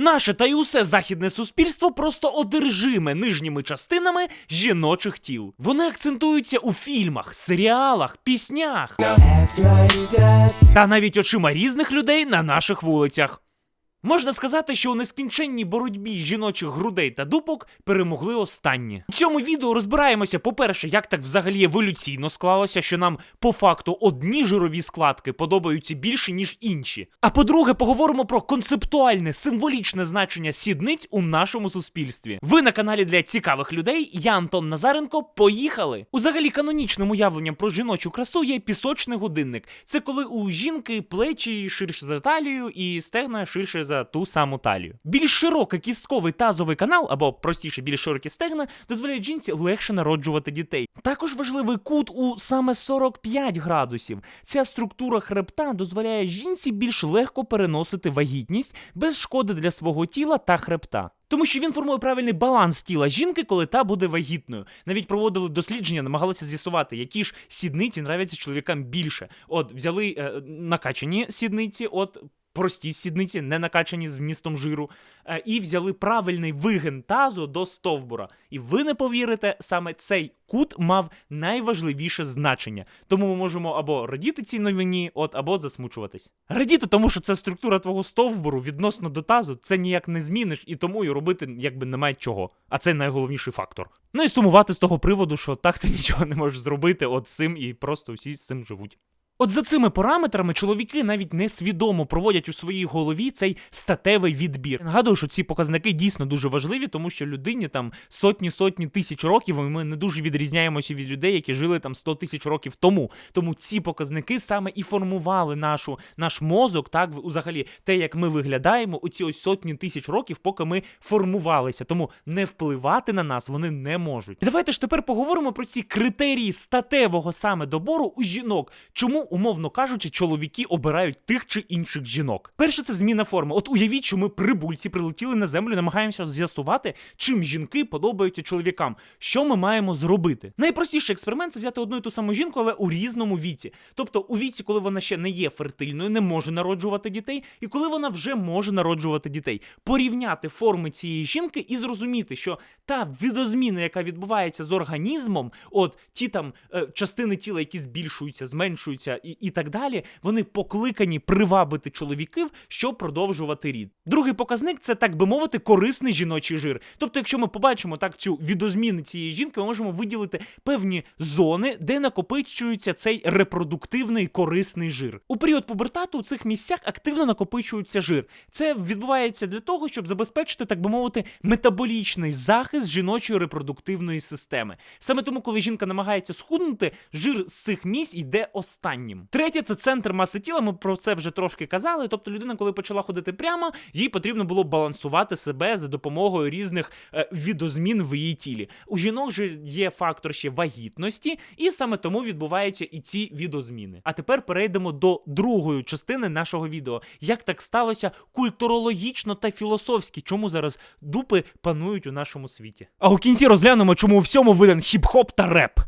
Наше та й усе західне суспільство просто одержиме нижніми частинами жіночих тіл. Вони акцентуються у фільмах, серіалах, піснях та навіть очима різних людей на наших вулицях. Можна сказати, що у нескінченній боротьбі жіночих грудей та дупок перемогли останні. У цьому відео розбираємося, по-перше, як так взагалі еволюційно склалося, що нам по факту одні жирові складки подобаються більше, ніж інші. А по-друге, поговоримо про концептуальне символічне значення сідниць у нашому суспільстві. Ви на каналі для цікавих людей. Я Антон Назаренко. Поїхали! Узагалі канонічним уявленням про жіночу красу є пісочний годинник. Це коли у жінки плечі ширше за талію і стегна ширше за ту саму талію. Більш широкий кістковий тазовий канал, або простіше, більш широкі стегна, дозволяють жінці легше народжувати дітей. Також важливий кут у саме 45 градусів. Ця структура хребта дозволяє жінці більш легко переносити вагітність без шкоди для свого тіла та хребта. Тому що він формує правильний баланс тіла жінки, коли та буде вагітною. Навіть проводили дослідження, намагалися з'ясувати, які ж сідниці нравляться чоловікам більше. От взяли е, накачані сідниці, от прості сідниці, не накачані з вмістом жиру, е, і взяли правильний вигин тазу до стовбура. І ви не повірите, саме цей кут мав найважливіше значення. Тому ми можемо або радіти цій новині, от або засмучуватись. Радіти, тому що це структура твого стовбуру відносно до тазу, це ніяк не зміниш, і тому і робити якби немає чого. А це найголовніший фактор. Ну і сумувати з того приводу, що так ти нічого не можеш зробити от цим, і просто всі з цим живуть. От за цими параметрами чоловіки навіть несвідомо проводять у своїй голові цей статевий відбір. Нагадую, що ці показники дійсно дуже важливі, тому що людині там сотні сотні тисяч років, і ми не дуже відрізняємося від людей, які жили там 100 тисяч років тому. Тому ці показники саме і формували нашу наш мозок, так взагалі те, як ми виглядаємо, у ці ось сотні тисяч років, поки ми формувалися. Тому не впливати на нас вони не можуть. Давайте ж тепер поговоримо про ці критерії статевого саме добору у жінок. Чому умовно кажучи, чоловіки обирають тих чи інших жінок. Перше, це зміна форми. От уявіть, що ми прибульці прилетіли на землю, намагаємося з'ясувати, чим жінки подобаються чоловікам. Що ми маємо зробити? Найпростіший експеримент це взяти одну і ту саму жінку, але у різному віці. Тобто у віці, коли вона ще не є фертильною, не може народжувати дітей, і коли вона вже може народжувати дітей, порівняти форми цієї жінки і зрозуміти, що та відозміна, яка відбувається з організмом, от ті там е, частини тіла, які збільшуються, зменшуються і, і так далі, вони покликані привабити чоловіків, щоб продовжувати рід. Другий показник це так би мовити корисний жіночий жир. Тобто, якщо ми побачимо так цю відозміни цієї жінки, ми можемо виділити певні зони, де накопичується цей репродуктивний корисний жир. У період пубертату у цих місцях активно накопичується жир. Це відбувається для того, щоб забезпечити, так би мовити, метаболічний захист жіночої репродуктивної системи. Саме тому, коли жінка намагається схуднути, жир з цих місць йде останнім. Третє це центр маси тіла. Ми про це вже трошки казали. Тобто, людина, коли почала ходити прямо, їй потрібно було балансувати себе за допомогою різних е, відозмін в її тілі. У жінок же є фактор ще вагітності, і саме тому відбуваються і ці відозміни. А тепер перейдемо до другої частини нашого відео. Як так сталося культурологічно та філософськи, чому зараз дупи панують у нашому світі? А у кінці розглянемо, чому у всьому виден хіп-хоп та реп.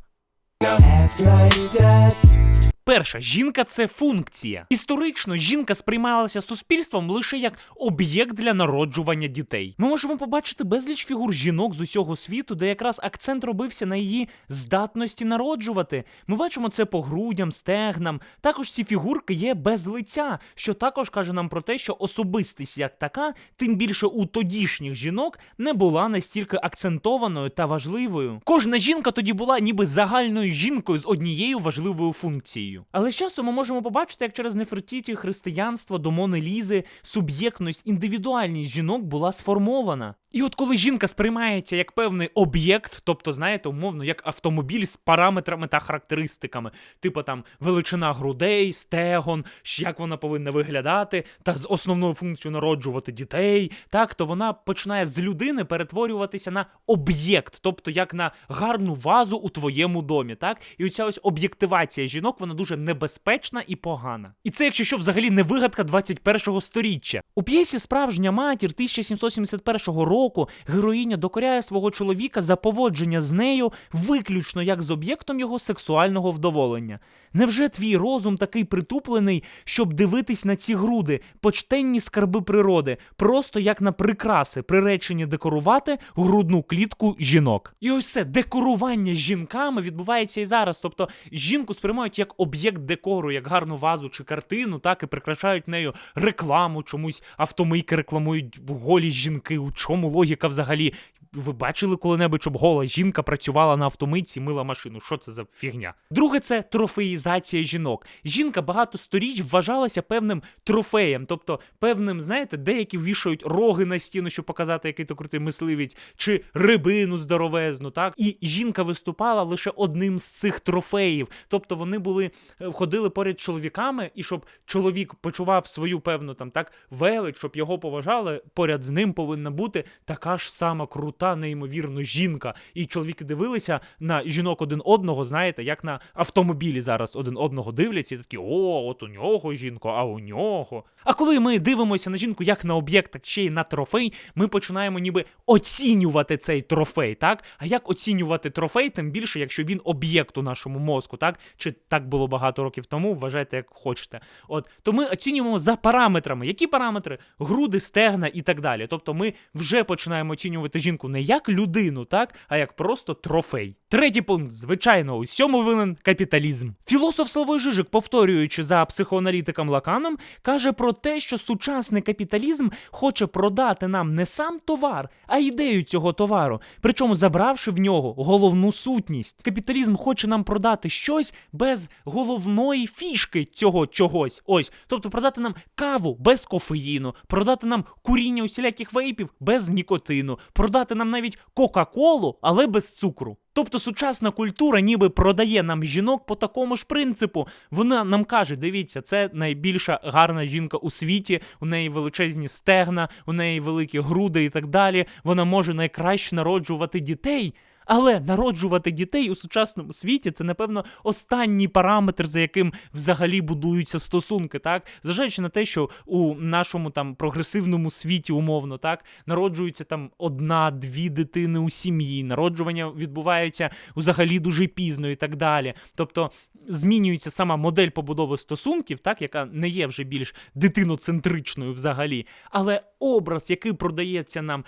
Перша жінка це функція. Історично жінка сприймалася суспільством лише як об'єкт для народжування дітей. Ми можемо побачити безліч фігур жінок з усього світу, де якраз акцент робився на її здатності народжувати. Ми бачимо це по грудям, стегнам. Також ці фігурки є без лиця, що також каже нам про те, що особистість як така, тим більше у тодішніх жінок, не була настільки акцентованою та важливою. Кожна жінка тоді була ніби загальною жінкою з однією важливою функцією. Але з часом ми можемо побачити, як через Нефертіті християнство до Лізи суб'єктність, індивідуальність жінок була сформована. І от коли жінка сприймається як певний об'єкт, тобто, знаєте, умовно, як автомобіль з параметрами та характеристиками, типу там величина грудей, стегон, як вона повинна виглядати, та з основною функцією народжувати дітей, так то вона починає з людини перетворюватися на об'єкт, тобто як на гарну вазу у твоєму домі, так? І оця ось об'єктивація жінок, вона дуже дуже небезпечна і погана. І це, якщо що, взагалі не вигадка 21-го сторіччя. У п'єсі Справжня матір 1771 року героїня докоряє свого чоловіка за поводження з нею виключно як з об'єктом його сексуального вдоволення. Невже твій розум такий притуплений, щоб дивитись на ці груди, почтенні скарби природи, просто як на прикраси, приречені декорувати грудну клітку жінок? І ось це декорування жінками відбувається і зараз. Тобто жінку сприймають як об'єкт декору, як гарну вазу чи картину, так і прикрашають нею рекламу, чомусь автомийки рекламують голі жінки. У чому логіка взагалі? Ви бачили коли-небудь, щоб гола жінка працювала на автомийці, мила машину? Що це за фігня? Друге, це трофеїзація жінок. Жінка багато сторіч вважалася певним трофеєм, тобто певним, знаєте, деякі вішають роги на стіну, щоб показати, який то крутий мисливець, чи рибину здоровезну, так? І жінка виступала лише одним з цих трофеїв. Тобто вони були е, ходили поряд чоловіками, і щоб чоловік почував свою певну там так велич, щоб його поважали, поряд з ним повинна бути така ж сама крута, неймовірно жінка. І чоловіки дивилися на жінок один одного, знаєте, як на автомобілі зараз один одного дивляться, і такі о, от у нього жінка, а у нього. А коли ми дивимося на жінку як на об'єкт, так ще й на трофей, ми починаємо ніби оцінювати цей трофей, так? А як оцінювати трофей, тим більше, якщо він об'єкт у нашому мозку, так? Чи так було багато років тому, вважайте, як хочете. От то ми оцінюємо за параметрами. Які параметри? Груди, стегна і так далі. Тобто ми вже починаємо оцінювати жінку не як людину, так, а як просто трофей. Третій пункт, звичайно, у цьому винен капіталізм. Філософ Славой Жижик, повторюючи за психоаналітиком Лаканом, каже про те, що сучасний капіталізм хоче продати нам не сам товар, а ідею цього товару, причому забравши в нього головну сутність. Капіталізм хоче нам продати щось без головної фішки цього чогось. Ось, тобто продати нам каву без кофеїну, продати нам куріння усіляких вейпів без нікотину, продати нам навіть Кока-Колу, але без цукру. Тобто сучасна культура ніби продає нам жінок по такому ж принципу. Вона нам каже: дивіться, це найбільша гарна жінка у світі, у неї величезні стегна, у неї великі груди і так далі. Вона може найкраще народжувати дітей. Але народжувати дітей у сучасному світі це, напевно, останній параметр, за яким взагалі будуються стосунки, так? Зважаючи на те, що у нашому там прогресивному світі, умовно, так, народжується там одна-дві дитини у сім'ї, народжування відбуваються взагалі дуже пізно і так далі. Тобто змінюється сама модель побудови стосунків, так, яка не є вже більш дитиноцентричною взагалі. Але образ, який продається нам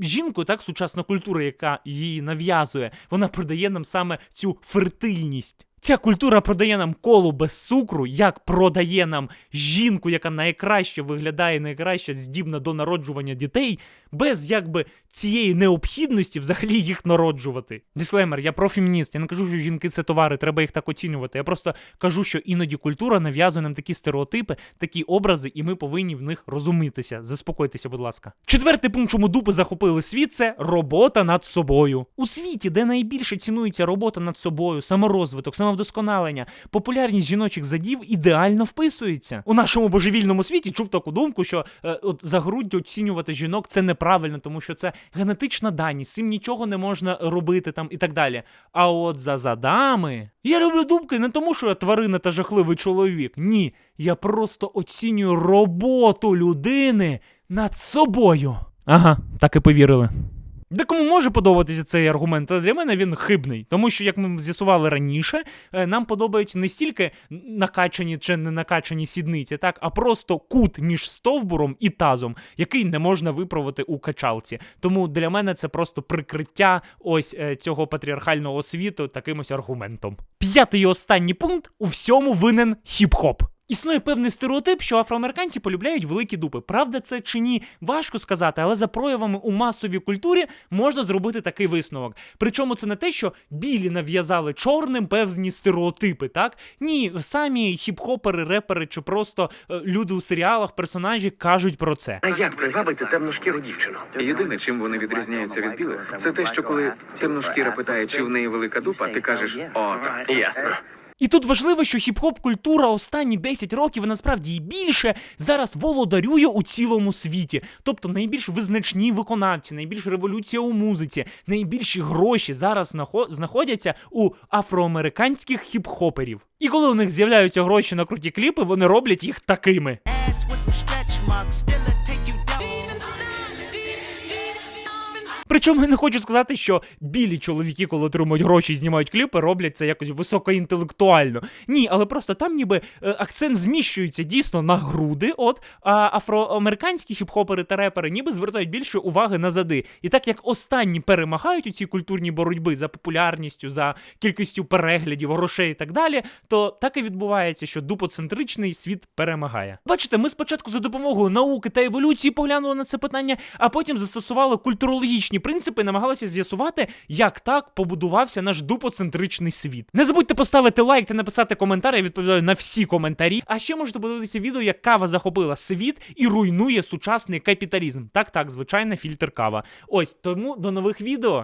жінкою, так, сучасна культура, яка її нав'язує, вона продає нам саме цю фертильність. Ця культура продає нам колу без цукру, як продає нам жінку, яка найкраще виглядає, найкраще здібна до народжування дітей, без якби цієї необхідності взагалі їх народжувати. Дисклеймер, я профемініст, я не кажу, що жінки це товари, треба їх так оцінювати. Я просто кажу, що іноді культура нав'язує нам такі стереотипи, такі образи, і ми повинні в них розумітися. Заспокойтеся, будь ласка. Четвертий пункт, чому дупи захопили світ, це робота над собою. У світі, де найбільше цінується робота над собою, саморозвиток, самовдосконалення, популярність жіночих задів ідеально вписується. У нашому божевільному світі чув таку думку, що е, от за груддю оцінювати жінок це неправильно, тому що це генетична даність, цим нічого не можна робити там і так далі. А от за задами. Я люблю думки не тому, що я тварина та жахливий чоловік. Ні, я просто оцінюю роботу людини над собою. Ага, так і повірили. Декому може подобатися цей аргумент, але для мене він хибний, тому що, як ми з'ясували раніше, е, нам подобаються не стільки накачані чи не накачані сідниці, так, а просто кут між стовбуром і тазом, який не можна виправити у качалці. Тому для мене це просто прикриття ось е, цього патріархального світу таким ось аргументом. П'ятий і останній пункт у всьому винен хіп-хоп. Існує певний стереотип, що афроамериканці полюбляють великі дупи. Правда, це чи ні, важко сказати, але за проявами у масовій культурі можна зробити такий висновок. Причому це не те, що білі нав'язали чорним певні стереотипи, так? Ні, самі хіп-хопери, репери чи просто е, люди у серіалах, персонажі кажуть про це. А як привабити темношкіру дівчину? Єдине, чим вони відрізняються від білих, це те, що коли темношкіра питає, чи в неї велика дупа, ти кажеш о, так. Ясно. І тут важливо, що хіп-хоп культура останні 10 років, насправді і більше, зараз володарює у цілому світі. Тобто найбільш визначні виконавці, найбільш революція у музиці, найбільші гроші зараз нахо- знаходяться у афроамериканських хіп-хоперів. І коли у них з'являються гроші на круті кліпи, вони роблять їх такими. Причому я не хочу сказати, що білі чоловіки, коли отримують гроші і знімають кліпи, роблять це якось високоінтелектуально. Ні, але просто там ніби е, акцент зміщується дійсно на груди. От а афроамериканські хіп-хопери та репери ніби звертають більше уваги на зади. І так як останні перемагають у цій культурній боротьбі за популярністю, за кількістю переглядів, грошей і так далі, то так і відбувається, що дупоцентричний світ перемагає. Бачите, ми спочатку за допомогою науки та еволюції поглянули на це питання, а потім застосували культурологічні принципи намагалися з'ясувати, як так побудувався наш дупоцентричний світ. Не забудьте поставити лайк та написати коментар, я відповідаю на всі коментарі. А ще можете подивитися відео, як кава захопила світ і руйнує сучасний капіталізм. Так, так, звичайно, фільтр кава. Ось тому до нових відео.